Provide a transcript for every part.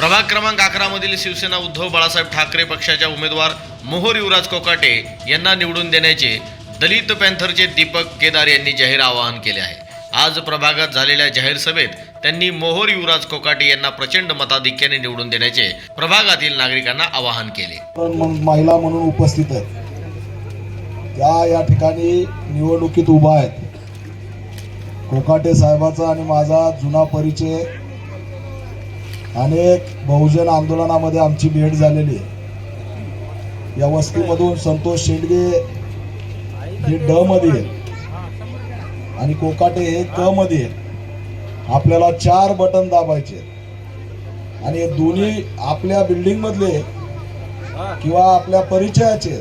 प्रभाग क्रमांक अकरा मधील शिवसेना उद्धव बाळासाहेब ठाकरे पक्षाच्या उमेदवार मोहोर युवराज कोकाटे यांना निवडून देण्याचे दलित पॅन्थरचे दीपक केदार यांनी जाहीर आवाहन केले आहे. आज प्रभागात झालेल्या जाहीर सभेत त्यांनी मोहोर युवराज कोकाटे यांना प्रचंड मताधिक्याने निवडून देण्याचे प्रभागातील नागरिकांना आवाहन केले. पण महिला म्हणून उपस्थित आहेत. त्या या ठिकाणी निवडणुकीत उभा आहेत. कोकाटे साहेबाचा आणि माझा जुना परिचय अनेक बहुजन आंदोलनामध्ये आमची भेट झालेली आहे. या वस्तीमधून संतोष शेंडगे हे ड मध्ये आणि कोकाटे हे क मध्ये आपल्याला चार बटन दाबायचे आणि हे दोन्ही आपल्या बिल्डिंग मधले किंवा आपल्या परिचयाचे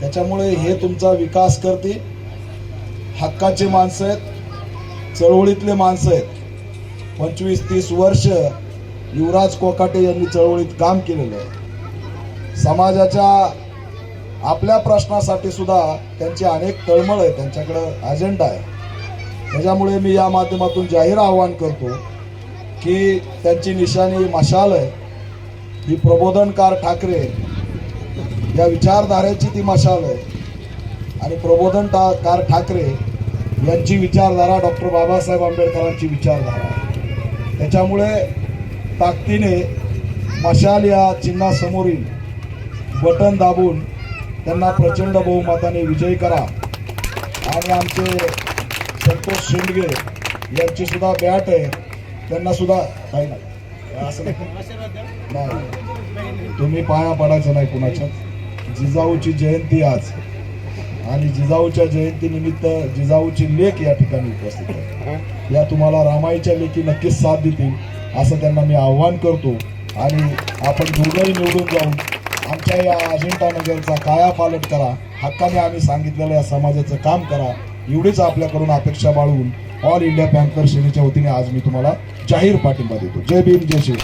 त्याच्यामुळे हे तुमचा विकास करतील. हक्काचे माणसं आहेत. चळवळीतले माणसं आहेत. पंचवीस तीस वर्ष युवराज कोकाटे यांनी चळवळीत काम केलेलं आहे. समाजाच्या आपल्या प्रश्नासाठी सुद्धा त्यांची अनेक तळमळ आहे त्यांच्याकडं अजेंडा आहे. त्याच्यामुळे मी या माध्यमातून जाहीर आवाहन करतो की त्यांची निशाणी मशाल आहे. ही प्रबोधनकार ठाकरे या विचारधारेची ती मशाल आहे. आणि प्रबोधनकार ठाकरे यांची विचारधारा डॉक्टर बाबासाहेब आंबेडकरांची विचारधारा त्याच्यामुळे ताकदीने मशाल या चिन्हासमोरील बटन दाबून त्यांना प्रचंड बहुमताने विजयी करा. आणि आमचे संतोष शेंडगे यांची सुद्धा बॅट आहे. त्यांना सुद्धा काही नाही. असं नाही. नाही. तुम्ही पाया पडायचं नाही कुणाच्या. जिजाऊची जयंती आज. आणि जिजाऊच्या जयंती निमित्त जिजाऊची लेख या ठिकाणी उपस्थित आहे. या तुम्हाला रामाईच्या लेखी नक्कीच साथ देतील असं त्यांना मी आव्हान करतो. आणि आपण दोघंही निवडून जाऊन आमच्या या अजिंठा नगरचा कायापालट करा हक्काने आम्ही सांगितलेलं या समाजाचं काम करा एवढीच आपल्याकडून अपेक्षा बाळगून ऑल इंडिया पॅन्थर सेनेच्या वतीने आज मी तुम्हाला जाहीर पाठिंबा देतो. जय भीम जय श्री